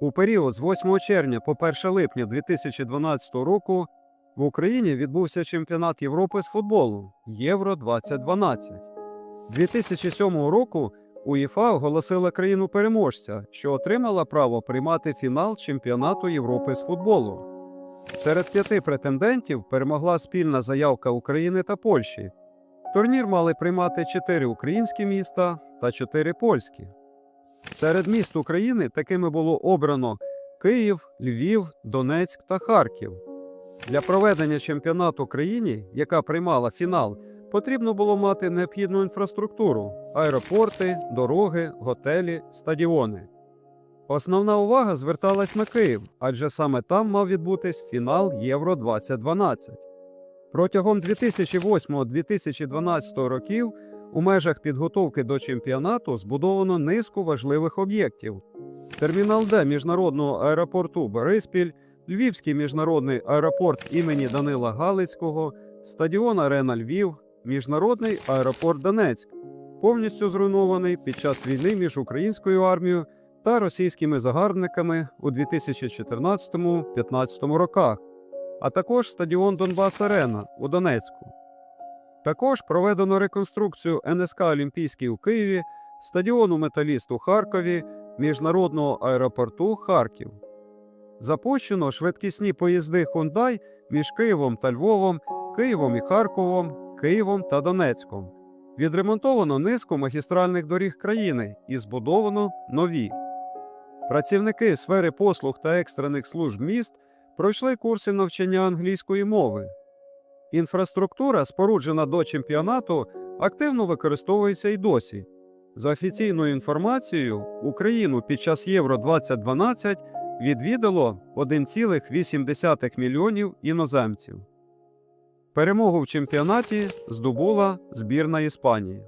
У період з 8 червня по 1 липня 2012 року в Україні відбувся чемпіонат Європи з футболу Євро 2012. 2007 року УЄФА оголосила країну переможця, що отримала право приймати фінал чемпіонату Європи з футболу. Серед п'яти претендентів перемогла спільна заявка України та Польщі. Турнір мали приймати чотири українські міста та чотири польські. Серед міст України такими було обрано Київ, Львів, Донецьк та Харків. Для проведення чемпіонату країні, яка приймала фінал, потрібно було мати необхідну інфраструктуру: аеропорти, дороги, готелі, стадіони. Основна увага зверталась на Київ, адже саме там мав відбутись фінал Євро 2012. Протягом 2008-2012 років у межах підготовки до чемпіонату збудовано низку важливих об'єктів: термінал Д міжнародного аеропорту Бориспіль, Львівський міжнародний аеропорт імені Данила Галицького, стадіон Арена Львів, міжнародний аеропорт Донецьк, повністю зруйнований під час війни між українською армією та російськими загарбниками у 2014-15 роках, а також стадіон Донбас Арена у Донецьку. Також проведено реконструкцію НСК Олімпійський у Києві, стадіону Металіст у Харкові, міжнародного аеропорту Харків. Запущено швидкісні поїзди Хундай між Києвом та Львовом, Києвом і Харковом, Києвом та Донецьком. Відремонтовано низку магістральних доріг країни і збудовано нові. Працівники сфери послуг та екстрених служб міст пройшли курси навчання англійської мови. Інфраструктура, споруджена до чемпіонату, активно використовується й досі. За офіційною інформацією, Україну під час Євро 2012 відвідало 1,8 мільйонів іноземців. Перемогу в чемпіонаті здобула збірна Іспанії.